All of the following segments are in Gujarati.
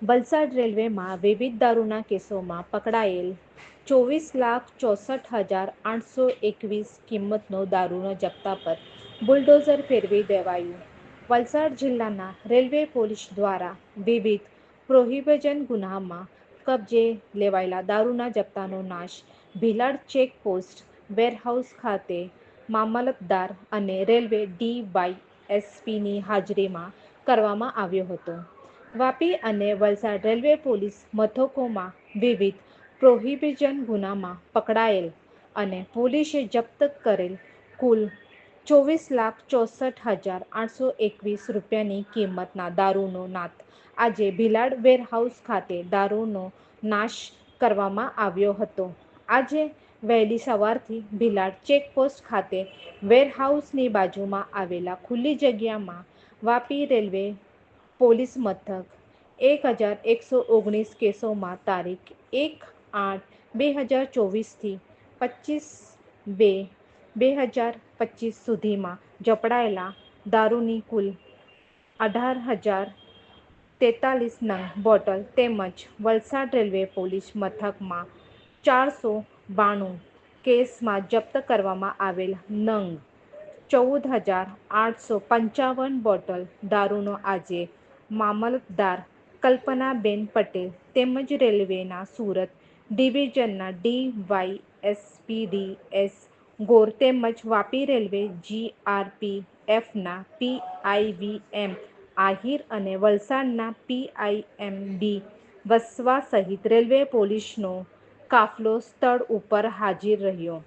વલસાડ રેલવેમાં વિવિધ દારૂના કેસોમાં પકડાયેલ ચોવીસ લાખ ચોસઠ હજાર આઠસો એકવીસ કિંમતનો દારૂનો જપ્તા પર બુલડોઝર ફેરવી દેવાયું. વલસાડ જિલ્લાના રેલવે પોલીસ દ્વારા વિવિધ પ્રોહિબિશન ગુનામાં કબજે લેવાયેલા દારૂના જપ્તાનો નાશ ભીલાડ ચેકપોસ્ટ વેરહાઉસ ખાતે મામલતદાર અને રેલવે ડીવાયએસપીની હાજરીમાં કરવામાં આવ્યો હતો. વાપી અને વલસાડ રેલવે પોલીસ મથકોમાં વિવિધ પ્રોહિબિશન ગુનામાં પકડાયેલ અને પોલીસે જપ્ત કરેલ કુલ ચોવીસ લાખ ચોસઠ હજાર આઠસો એકવીસ રૂપિયાની કિંમતના દારૂનો નાત. આજે ભીલાડ વેરહાઉસ ખાતે દારૂનો નાશ કરવામાં આવ્યો હતો. આજે વહેલી સવારથી ભીલાડ ચેકપોસ્ટ ખાતે વેરહાઉસની બાજુમાં આવેલા ખુલ્લી જગ્યામાં વાપી રેલવે પોલીસ મથક, એક હજાર એકસો ઓગણીસ કેસોમાં તારીખ એક આઠ બે હજાર ચોવીસથી પચીસ બે બે હજાર પચીસ સુધીમાં ઝપડાયેલા દારૂની કુલ અઢાર હજાર તેતાલીસ નંગ બોટલ તેમજ વલસાડ રેલવે પોલીસ મથકમાં ચારસો બાણું કેસમાં જપ્ત કરવામાં આવેલ નંગ, ચૌદ હજાર આઠસો પંચાવન બોટલ દારૂનો આજે મામલતદાર કલ્પનાબેન પટેલ તેમજ રેલવેના Surat ડિવિઝનના D Y SPD S Gor તેમજ વાપી રેલવે જીઆરપી એફના પીઆઈવીએમ આહિર અને વલસાડના પીઆઈએમ બી વસવા સહિત રેલવે પોલીસનો કાફલો સ્થળ ઉપર હાજર રહ્યો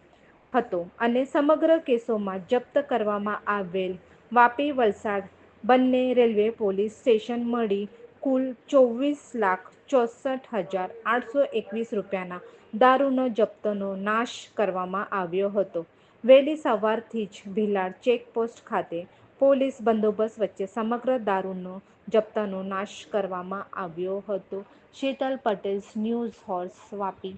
હતો અને સમગ્ર કેસોમાં જપ્ત કરવામાં આવેલ વાપી વલસાડ બંને રેલવે પોલીસ સ્ટેશન મળી કુલ ચોવીસ લાખ ચોસઠ હજાર આઠસો એકવીસ રૂપિયાના દારૂનો જપ્તનો નાશ કરવામાં આવ્યો હતો. વહેલી સવારથી જ ભીલાડ ચેકપોસ્ટ ખાતે પોલીસ બંદોબસ્ત વચ્ચે સમગ્ર દારૂનો જપ્તાનો નાશ કરવામાં આવ્યો હતો. Shital Patel, news horse, Vapi.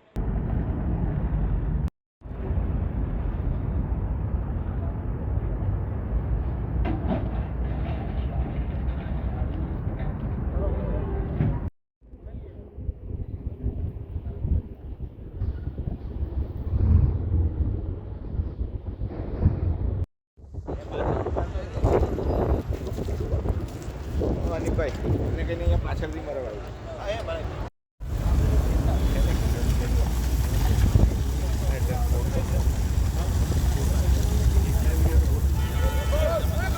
અનિકભાઈ અને કહીને અહીંયા પાછળથી મારા ભાઈ